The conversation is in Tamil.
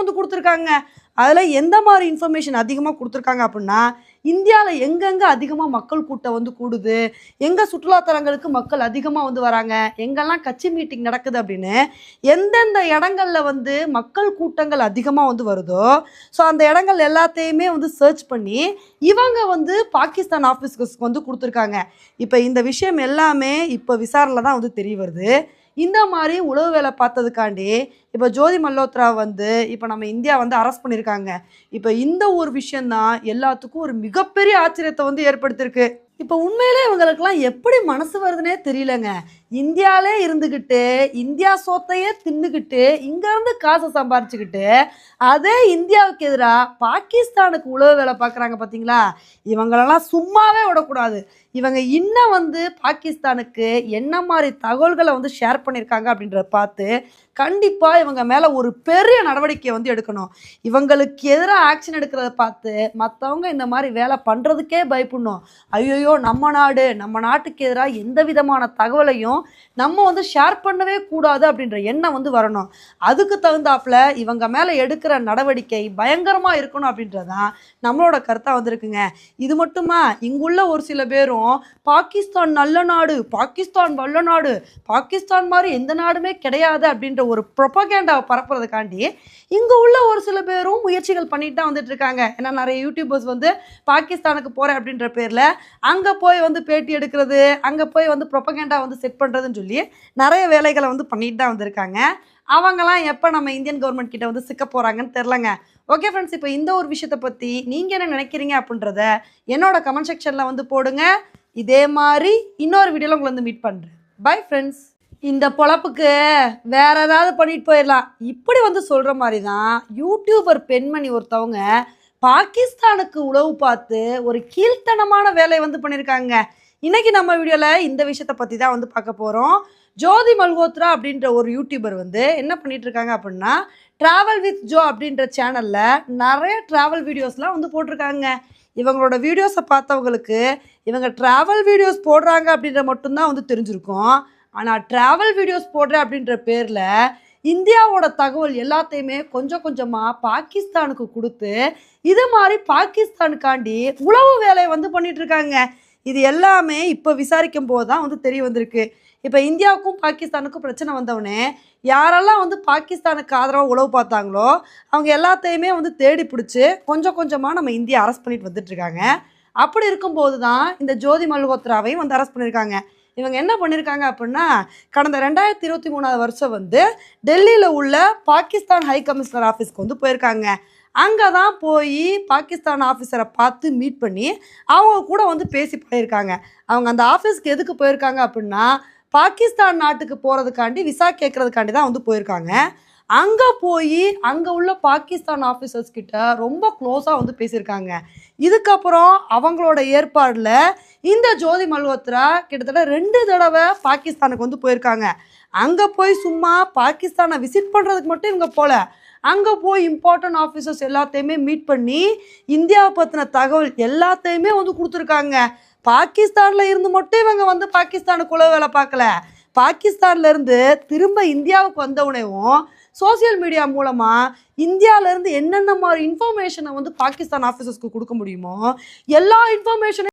வந்து கொடுத்துருக்காங்க. அதில் எந்த மாதிரி இன்ஃபர்மேஷன் அதிகமாக கொடுத்துருக்காங்க அப்படின்னா இந்தியாவில் எங்கெங்கே அதிகமாக மக்கள் கூட்டம் வந்து கூடுது எங்கே சுற்றுலாத்தலங்களுக்கு மக்கள் அதிகமாக வந்து வராங்க எங்கெல்லாம் கட்சி மீட்டிங் நடக்குது அப்படின்னு எந்தெந்த இடங்களில் வந்து மக்கள் கூட்டங்கள் அதிகமாக வந்து வருதோ ஸோ அந்த இடங்கள் எல்லாத்தையுமே வந்து சர்ச் பண்ணி இவங்க வந்து பாகிஸ்தான் ஆஃபீஸ்க்கு வந்து கொடுத்துருக்காங்க. இப்போ இந்த விஷயம் எல்லாமே இப்போ விசாரணையில் தான் வந்து தெரிய வருது. இந்த மாதிரி உளவு வேலை பார்த்ததுக்காண்டி இப்போ ஜோதி மல்ஹோத்ரா வந்து இப்போ நம்ம இந்தியா வந்து அரெஸ்ட் பண்ணியிருக்காங்க. இப்போ இந்த ஒரு விஷயந்தான் எல்லாத்துக்கும் ஒரு மிகப்பெரிய ஆச்சரியத்தை வந்து ஏற்படுத்தியிருக்கு. இப்போ உண்மையிலே இவங்களுக்கெல்லாம் எப்படி மனசு வருதுன்னே தெரியலங்க. இந்தியாவிலே இருந்துக்கிட்டு இந்தியா சோத்தையே தின்னுக்கிட்டு இங்கேருந்து காசை சம்பாரிச்சுக்கிட்டு அதே இந்தியாவுக்கு எதிராக பாகிஸ்தானுக்கு உளவு வேலை பார்க்குறாங்க பார்த்தீங்களா இவங்களெல்லாம் சும்மாவே விடக்கூடாது. இவங்க இன்னும் வந்து பாகிஸ்தானுக்கு என்ன மாதிரி தகவல்களை வந்து ஷேர் பண்ணியிருக்காங்க அப்படின்றத பார்த்து கண்டிப்பாக இவங்க மேலே ஒரு பெரிய நடவடிக்கை வந்து எடுக்கணும். இவங்களுக்கு எதிராக ஆக்ஷன் எடுக்கிறத பார்த்து மற்றவங்க இந்த மாதிரி வேலை பண்ணுறதுக்கே பயப்படணும். ஐயோயோ நம்ம நாடு நம்ம நாட்டுக்கு எதிராக எந்த விதமான தகவலையும் நம்ம வந்து ஷேர் பண்ணவே கூடாது அப்படின்ற எண்ணம் வந்து வரணும். அதுக்கு தகுந்தாப்புல இவங்க மேலே எடுக்கிற நடவடிக்கை பயங்கரமாக இருக்கணும் அப்படின்றதான் நம்மளோட கருத்தாக வந்திருக்குங்க. இது மட்டுமா? இங்குள்ள ஒரு சில பேரும் பாகிஸ்தான் நல்ல நாடு பாகிஸ்தான் வல்ல நாடு பாகிஸ்தான் மாதிரி எந்த நாடுமே கிடையாது அப்படின்ற ஒரு ப்ரொபகேண்டாவை பரப்புறதுக்காண்டி இங்கே உள்ள ஒரு சில பேரும் முயற்சிகள் பண்ணிட்டு தான் வந்துட்டு இருக்காங்க. ஏன்னா நிறைய யூடியூபர்ஸ் வந்து பாகிஸ்தானுக்கு போகிறேன் அப்படின்ற பேரில் அங்கே போய் வந்து பேட்டி எடுக்கிறது அங்கே போய் வந்து ப்ரொபகேண்டா வந்து செட் பண்ணுறதுன்னு சொல்லி நிறைய வேலைகளை வந்து பண்ணிட்டு தான் வந்திருக்காங்க. அவங்கெல்லாம் எப்போ நம்ம இந்தியன் கவர்மெண்ட் கிட்ட வந்து சிக்க போகிறாங்கன்னு தெரிலங்க ஓகே ஃப்ரெண்ட்ஸ் இப்போ இந்த ஒரு விஷயத்தை பற்றி நீங்கள் என்ன நினைக்கிறீங்க அப்படின்றத என்னோட கமெண்ட் செக்ஷனில் வந்து போடுங்க. இதே மாதிரி இன்னொரு வீடியோவில் உங்களை வந்து மீட் பண்ணுறேன் பை ஃப்ரெண்ட்ஸ் இந்த பொழப்புக்கு வேற ஏதாவது பண்ணிட்டு போயிடலாம். இப்படி வந்து சொல்கிற மாதிரி தான் யூடியூபர் பெண்மணி ஒருத்தவங்க பாகிஸ்தானுக்கு உளவு பார்த்து ஒரு கீழ்த்தனமான வேலையை வந்து பண்ணியிருக்காங்க இன்றைக்கி நம்ம வீடியோவில் இந்த விஷயத்தை பற்றி தான் வந்து பார்க்க போகிறோம் ஜோதி மல்ஹோத்ரா அப்படின்ற ஒரு யூடியூபர் வந்து என்ன பண்ணிட்டு இருக்காங்க அப்படின்னா ட்ராவல் வித் ஜோ அப்படின்ற சேனலில் நிறைய ட்ராவல் வீடியோஸ்லாம் வந்து போட்டிருக்காங்க. இவங்களோட வீடியோஸை பார்த்தவங்களுக்கு இவங்க ட்ராவல் வீடியோஸ் போடுறாங்க அப்படின்ற மட்டும்தான் வந்து தெரிஞ்சிருக்கும். ஆனால் ட்ராவல் வீடியோஸ் போடுறேன் அப்படின்ற பேரில் இந்தியாவோட தகவல் எல்லாத்தையுமே கொஞ்சம் கொஞ்சமாக பாகிஸ்தானுக்கு கொடுத்து இது மாதிரி பாகிஸ்தானுக்காண்டி உளவு வேலையை வந்து பண்ணிட்டு இருக்காங்க இது எல்லாமே இப்போ விசாரிக்கும் போது தான் வந்து தெரிய வந்திருக்கு. இப்போ இந்தியாவுக்கும் பாகிஸ்தானுக்கும் பிரச்சனை வந்தவொடனே யாரெல்லாம் வந்து பாகிஸ்தானுக்கு ஆதரவாக உளவு பார்த்தாங்களோ அவங்க எல்லாத்தையுமே வந்து தேடி பிடிச்சி கொஞ்சம் கொஞ்சமாக நம்ம இந்தியா அரெஸ்ட் பண்ணிட்டு வந்துட்டு இருக்காங்க. அப்படி இருக்கும்போது தான் இந்த ஜோதி மல்ஹோத்ராவையும் வந்து அரெஸ்ட் பண்ணியிருக்காங்க இவங்க என்ன பண்ணியிருக்காங்க அப்படின்னா கடந்த ரெண்டாயிரத்தி இருபத்தி மூணாவது வருஷம் வந்து டெல்லியில் உள்ள பாகிஸ்தான் ஹை கமிஷனர் ஆஃபீஸ்க்கு வந்து போயிருக்காங்க. அங்கே தான் போய் பாகிஸ்தான் ஆஃபீஸரை பார்த்து மீட் பண்ணி அவங்க கூட வந்து பேசி போயிருக்காங்க அவங்க அந்த ஆஃபீஸ்க்கு எதுக்கு போயிருக்காங்க அப்படின்னா பாகிஸ்தான் நாட்டுக்கு போகிறதுக்காண்டி விசா கேட்குறதுக்காண்டி தான் வந்து போயிருக்காங்க. அங்கே போய் அங்கே உள்ள பாகிஸ்தான் ஆஃபீஸர்ஸ் கிட்ட ரொம்ப க்ளோஸாக வந்து பேசியிருக்காங்க. இதுக்கப்புறம் அவங்களோட ஏற்பாடில் இந்த ஜோதி மல்ஹோத்ரா கிட்டத்தட்ட ரெண்டு தடவை பாகிஸ்தானுக்கு வந்து போயிருக்காங்க. அங்கே போய் சும்மா பாகிஸ்தானை விசிட் பண்ணுறதுக்கு மட்டும் இவங்க போகல அங்கே போய் இம்பார்ட்டன்ட் ஆஃபீஸர்ஸ் எல்லாத்தையுமே மீட் பண்ணி இந்தியாவை பற்றின தகவல் எல்லாத்தையுமே வந்து கொடுத்துருக்காங்க. பாகிஸ்தானில் இருந்து மட்டும் இவங்க வந்து பாகிஸ்தானுக்குள்ள வேலை பார்க்கல. பாகிஸ்தான்லேருந்து திரும்ப இந்தியாவுக்கு வந்த உடனேவும் சோசியல் மீடியா மூலமாக இந்தியாவிலேருந்து என்னென்ன மாதிரி இன்ஃபர்மேஷனை வந்து பாகிஸ்தான் ஆஃபீஸர்ஸ்க்கு கொடுக்க முடியுமோ எல்லா இன்ஃபர்மேஷனையும்